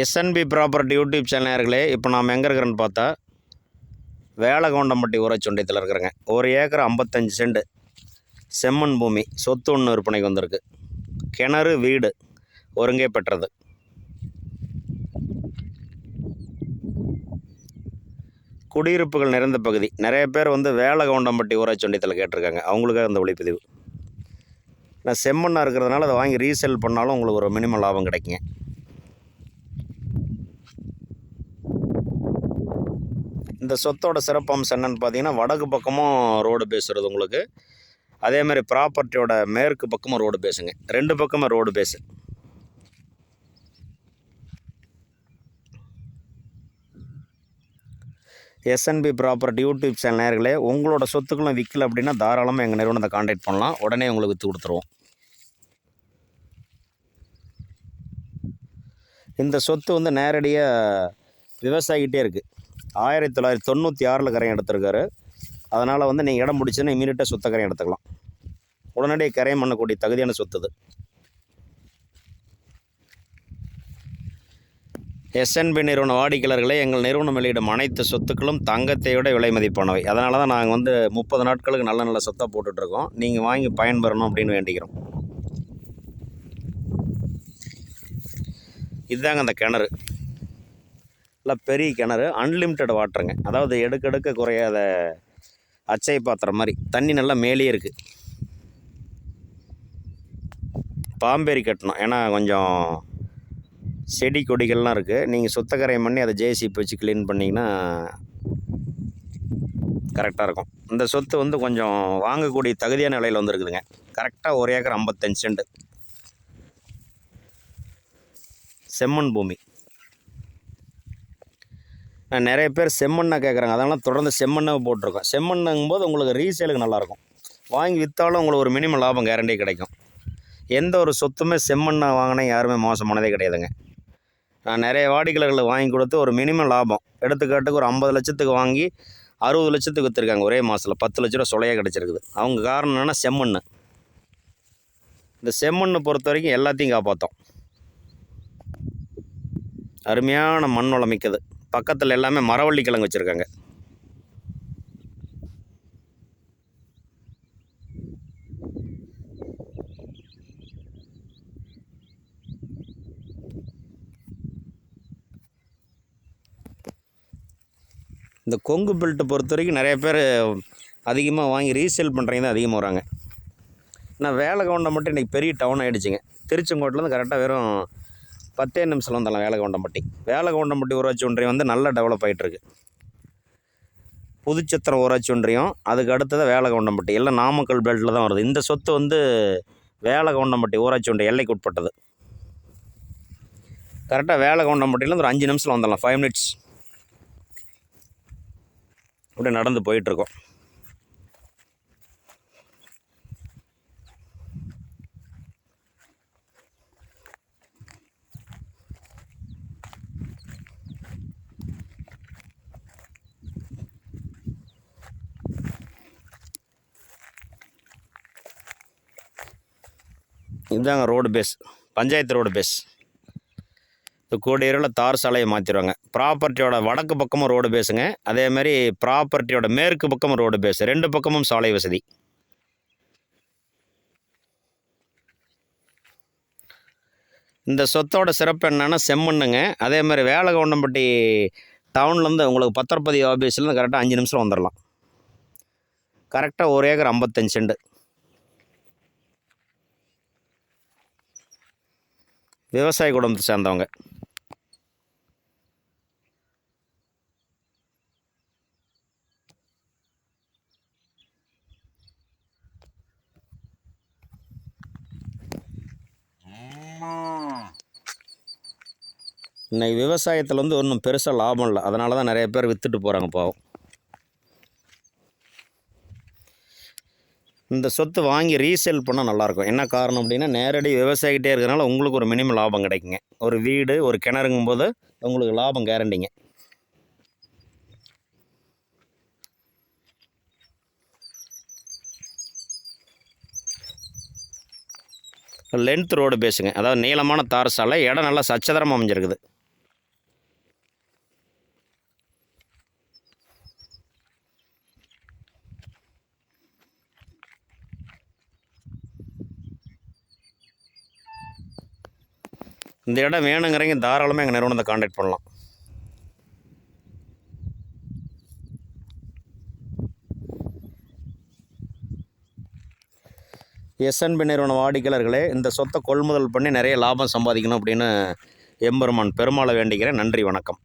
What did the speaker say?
SNP property YouTube சேனலர்களே இப்போ நாம் எங்கே இருக்கிறேன்னு பார்த்தா வேலகவுண்டம்பட்டி ஊரச்சொண்டியத்தில் இருக்கிறேங்க. ஒரு ஏக்கர் ஐம்பத்தஞ்சு செண்டு செம்மண் பூமி சொத்து ஒன்று விற்பனைக்கு வந்திருக்கு. கிணறு வீடு ஒருங்கே பெற்றது. குடியிருப்புகள் நிறைந்த பகுதி. நிறைய பேர் வந்து வேலகவுண்டம்பட்டி ஊரச்சொண்டியத்தில் கேட்டிருக்காங்க. அவங்களுக்காக இந்த ஒளிப்பதிவு. நான் செம்மண்ணாக இருக்கிறதுனால அதை வாங்கி ரீசேல் பண்ணாலும் உங்களுக்கு ஒரு மினிமம் லாபம் கிடைக்குங்க. இந்த சொத்தோட சிறப்பம்சம் என்னென்னு பார்த்தீங்கன்னா வடக்கு பக்கமும் ரோடு பேசுறது உங்களுக்கு. அதே மாதிரி ப்ராப்பர்ட்டியோட மேற்கு பக்கமும் ரோடு பேசுங்க. ரெண்டு பக்கமும் ரோடு பேசு. எஸ்என்பி ப்ராப்பர்ட்டி யூடியூப் சேனல் நேர்களே உங்களோட சொத்துக்களும் விற்கல அப்படின்னா தாராளமாக எங்கள் நிறுவனத்தை காண்டாக்ட் பண்ணலாம். உடனே உங்களுக்கு விற்று கொடுத்துருவோம். இந்த சொத்து வந்து நேரடியாக விவசாயிகிட்டே இருக்குது ஆயிரத்தி தொள்ளாயிரத்தி தொண்ணூற்றி ஆறில் கரையம் எடுத்திருக்காரு. அதனால் வந்து நீங்கள் இடம் முடிச்சுன்னா இமீடியட்டாக சுத்த கரையம் எடுத்துக்கலாம். உடனடியாக கரையம் பண்ணக்கூடிய தகுதியான சொத்துது எஸ்என்பி நிறுவன வாடிக்கையாளர்களே எங்கள் நிறுவனம் வெளியிடும் அனைத்து சொத்துக்களும் தங்கத்தை விட விலை மதிப்பானவை. அதனால தான் நாங்கள் வந்து முப்பது நாட்களுக்கு நல்ல நல்ல சொத்தாக போட்டுட்ருக்கோம். நீங்கள் வாங்கி பயன்பெறணும் அப்படின்னு வேண்டிக்கிறோம். இதுதாங்க அந்த கிணறு. நல்லா பெரிய கிணறு அன்லிமிட்டெட் வாட்டருங்க அதாவது எடுக்கெடுக்க குறையாத அச்சை பாத்திரம் மாதிரி. தண்ணி நல்லா மேலே இருக்குது பாம்பேரி கட்டணும். ஏன்னா கொஞ்சம் செடி கொடிகள்லாம் இருக்குது நீங்கள் சுத்தக்கரையம் பண்ணி அதை ஜேசிபி வச்சு க்ளீன் பண்ணிங்கன்னா கரெக்டாக இருக்கும். இந்த சொத்து வந்து கொஞ்சம் வாங்கக்கூடிய தகுதியான நிலையில் வந்துருக்குதுங்க. கரெக்டாக ஒரு ஏக்கர் ஐம்பத்தஞ்சு சென்ட். செம்மண் பூமி. நிறைய பேர் செம்மண்ணை கேட்குறாங்க அதனால் தொடர்ந்து செம்மண்ணை போட்டிருக்கோம். செம்மண்ணுங்கும் போது உங்களுக்கு ரீசேலுக்கு நல்லாயிருக்கும். வாங்கி விற்றாலும் உங்களுக்கு ஒரு மினிமம் லாபம் கேரண்டி கிடைக்கும். எந்த ஒரு சொத்துமே செம்மண்ணை வாங்கினா யாருமே மோசமானதே கிடையாதுங்க. நான் நிறைய வாடிக்கையாளர்களை வாங்கி கொடுத்து ஒரு மினிமம் லாபம். எடுத்துக்காட்டுக்கு ஒரு ஐம்பது லட்சத்துக்கு வாங்கி அறுபது லட்சத்துக்கு விற்றுருக்காங்க ஒரே மாதத்தில் பத்து லட்ச ரூபா சொலையாக கிடச்சிருக்குது. அவங்க காரணம் என்னென்னா செம்மண் இந்த செம்மண்ணை பொறுத்த வரைக்கும் எல்லாத்தையும் காப்பாற்றும் அருமையான மண் வளமிக்கது மிக்கது. பக்கத்தில் எல்லாமே மரவள்ளி கிழங்கு வச்சுருக்காங்க. இந்த கொங்கு பெல்ட்டை பொறுத்த வரைக்கும் நிறைய பேர் அதிகமாக வாங்கி ரீசேல் பண்ணுறவங்க தான் அதிகமாக வராங்க. நான் வேலை கவுண்டை மட்டும் இன்றைக்கி பெரிய டவுன் ஆகிடுச்சிங்க திருச்செங்கோட்டிலேருந்து கரெக்டாக வெறும் பத்தே நிமிஷம் வந்துடலாம் வேலை கவுண்டம்பட்டி வேலை கவுண்டம்பட்டி ஊராட்சி ஒன்றியம் வந்து நல்லா டெவலப் ஆகிட்டுருக்கு புதுச்சத்திரம் ஊராட்சி ஒன்றியம் அதுக்கு அடுத்தது வேலை கவுண்டம்பட்டி எல்லாம் நாமக்கல் பெல்ட்டில் தான் வருது. இந்த சொத்து வந்து வேலை கவுண்டம்பட்டி ஊராட்சி ஒன்றிய எல்லைக்கு உட்பட்டது. கரெக்டாக வேலை கவுண்டம்பட்டியிலேருந்து ஒரு அஞ்சு நிமிஷத்தில் வந்துடலாம். ஃபைவ் மினிட்ஸ் அப்படியே நடந்து போயிட்டுருக்கோம். இதுதாங்க road base panchayat road base இது கூடியிருவில் தார் சாலையை மாற்றிடுவாங்க ப்ராப்பர்ட்டியோட வடக்கு பக்கமும் ரோடு பேஸுங்க அதேமாதிரி ப்ராப்பர்ட்டியோட மேற்கு பக்கமும் ரோடு பேஸ் ரெண்டு பக்கமும் சாலை வசதி. இந்த சொத்தோட சிறப்பு என்னென்னா செம்மண்ணுங்க. அதே மாதிரி வேலகவுண்டம்பட்டி டவுன்லேருந்து உங்களுக்கு பத்திரப்பதிவு ஆஃபீஸ்லேருந்து கரெக்டாக அஞ்சு நிமிஷம் வந்துடலாம் கரெக்டாக ஒரு ஏக்கர் ஐம்பத்தஞ்சு செண்டு விவசாய குடும்பத்தை சேர்ந்தவங்க. இன்னைக்கு விவசாயத்தில் வந்து ஒன்றும் பெருசாக லாபம் இல்லை. அதனால தான் நிறைய பேர் விற்றுட்டு போகிறாங்க பாவம். இந்த சொத்து வாங்கி ரீசேல் பண்ணால் நல்லாயிருக்கும் என்ன காரணம் அப்படின்னா நேரடி விவசாயிகிட்டே இருக்கிறனால உங்களுக்கு ஒரு மினிமம் லாபம் கிடைக்குங்க. ஒரு வீடு ஒரு கிணறுங்கும் போது உங்களுக்கு லாபம் கேரண்டிங்க லென்த் ரோடு பேசுங்க. அதாவது நீளமான தார் சாலை இடம் நல்லா சச்சதரமாக அமைஞ்சிருக்குது. இந்த இடம் வேணுங்கிறவங்க தாராளமாக எங்கள் நிறுவனத்தை காண்டாக்ட் பண்ணலாம். எஸ்என்பி நிறுவன வாடிக்கையாளர்களே இந்த சொத்தை கொள்முதல் பண்ணி நிறைய லாபம் சம்பாதிக்கணும் அப்படின்னு எம்பெருமான் பெருமாளை வேண்டிக்கிறேன். நன்றி வணக்கம்.